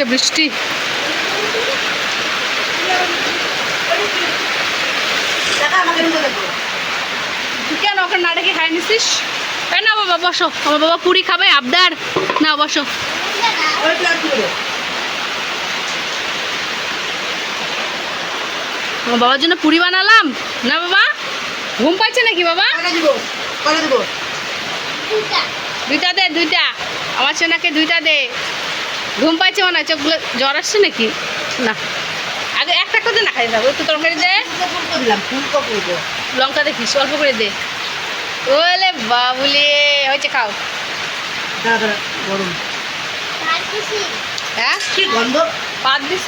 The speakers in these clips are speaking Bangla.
হচ্ছে বৃষ্টি। কেন? ওকে না ডেকে খাই নিছিস? এই না বাবা বসো। আমার বাবা পুরি খাবে আবদার। না বসো। আমার বাবার জন্য পুরি বানালাম। না বাবা? ঘুম পাচ্ছে নাকি বাবা? দুইটা দে দুইটা। আমার সোনাকে দুইটা দে। ঘুম পাচ্ছে মনে হয় চোখগুলো জ্বর আসছে নাকি? না। আগে একটা দে না খাই যাব একটু তরকারি দে। লঙ্কা দেখিস, অল্প করে দে। ওলে বাবুলে, হয়েছে, খাও। গরম হ্যাঁ? কি গন্ধ পাত দিছ?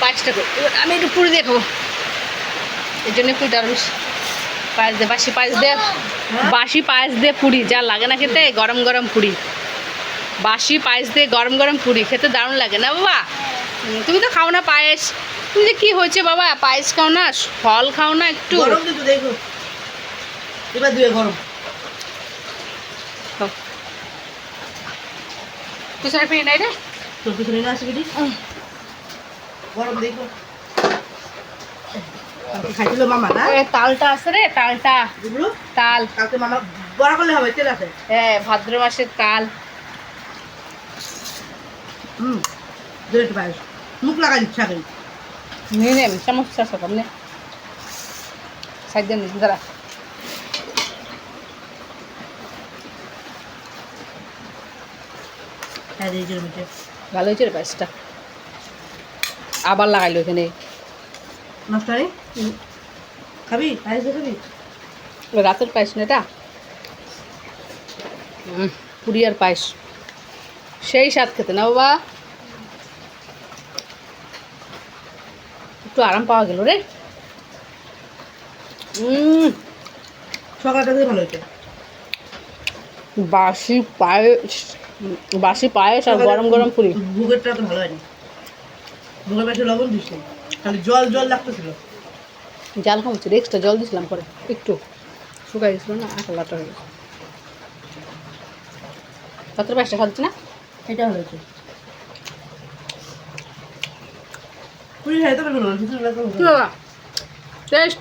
পাঁচটা করে। আমি একটু পুরি দিয়ে এই জন্য পুরিটা আরও পায়েস দে বাসি পায়েস দে বাসি পায়েস দিয়ে পুরি যা লাগে না খেতে গরম গরম পুরি। বাসি পায়েস দিয়ে গরম গরম পুরি খেতে দারুণ লাগে না বাবা? তুমি তো খাও না পায়েস। তুমি যে কি হয়েছে বাবা? পায়েস খাও না ফল খাও না একটু? গরম কিন্তু দেখো। এবার দিবে গরম। খাও। পিছনে ফিরে নাই রে তোর পিছনে না? আসবি গরম দেখো। খাইছিল মামা না? তালটা আছে রে তালটা। তাল। কালকে মামা বড়া করলে হবে তেল আছে। হ্যাঁ ভাদ্র মাসের তাল। হুম দূরে পায়েস। মুখ লাগাই নিয়ে নে সাইড দাঁড়া। হ্যাঁ ভালো হয়েছে রে পায়েসটা। আবার লাগাইলো এখানে। নষ্ট খাবি? পায়েস খাবি? রাতের পায়েস না এটা? পুরি আর পায়েস। সেই স্বাদ খেতে না বাবা? একটু আরাম পাওয়া গেল রে। সকালটা ভালো হয়েছে। বাসি পায়েস বাসি পায়েস আর গরম গরম পুরি। ভুগেরটা তো ভালো হয়নি। ভুগের পাশে লবণ দিস। খালি জল জল লাগতেছিল। জাল কমছে এক্সট্রা জল দিছিলাম পরে একটু। শুকাই গেছিল না আটা লাটা হয়ে গেছে। পাত্র পায়েসটা খাচ্ছি না? এটা হয়েছে বাবা? টেস্ট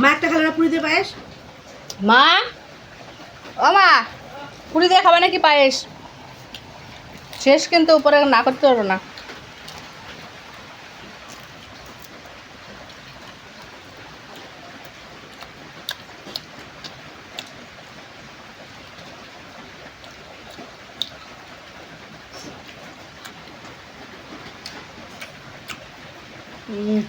মা একটা খালে না পুরি দিয়ে পায়েস? মা? ও মা পুরি দিয়ে খাবে নাকি পায়েস? শেষ কিন্তু উপরে না করতে পারবো না হুম